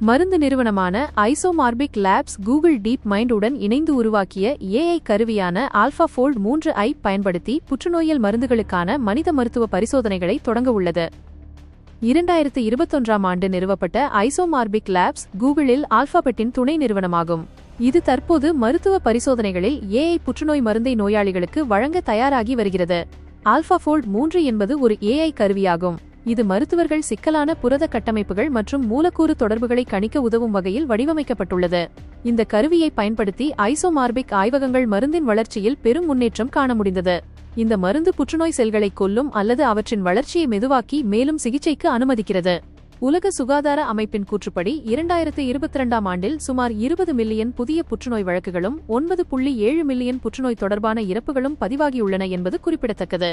மருந்து நிறுவனமான Isomorphic Labs Google DeepMind உடன் இணைந்து உருவாக்கிய ஏஐ கருவியான ஆல்பா ஃபோல்ட் மூன்று ஐ பயன்படுத்தி புற்றுநோயல் மருந்துகளுக்கான மனித மருத்துவ பரிசோதனைகளை தொடங்க உள்ளது. இரண்டாயிரத்து இருபத்தொன்றாம் ஆண்டு நிறுவப்பட்ட ஐசோமார்பிக் லேப்ஸ் கூகுளில் ஆல்பாபெட்டின் துணை நிறுவனமாகும். இது தற்போது மருத்துவ பரிசோதனைகளில் ஏஐ புற்றுநோய் மருந்தை நோயாளிகளுக்கு வழங்க தயாராகி வருகிறது. ஆல்பாஃபோல்ட் மூன்று என்பது ஒரு ஏஐ கருவியாகும். இது மருத்துவர்கள் சிக்கலான புரத கட்டமைப்புகள் மற்றும் மூலக்கூறு தொடர்புகளை கணிக்க உதவும் வகையில் வடிவமைக்கப்பட்டுள்ளது. இந்த கருவியை பயன்படுத்தி ஐசோமார்பிக் ஆய்வகங்கள் மருந்தின் வளர்ச்சியில் பெரும் முன்னேற்றம் காண முடிந்தது. இந்த மருந்து புற்றுநோய் செல்களை கொல்லும் அல்லது அவற்றின் வளர்ச்சியை மெதுவாக்கி மேலும் சிகிச்சைக்கு அனுமதிக்கிறது. உலக சுகாதார அமைப்பின் கூற்றுப்படி இரண்டாயிரத்து இருபத்தி இரண்டாம் ஆண்டில் சுமார் இருபது மில்லியன் புதிய புற்றுநோய் வழக்குகளும் ஒன்பது புள்ளி ஏழு மில்லியன் புற்றுநோய் தொடர்பான இறப்புகளும் பதிவாகியுள்ளன என்பது குறிப்பிடத்தக்கது.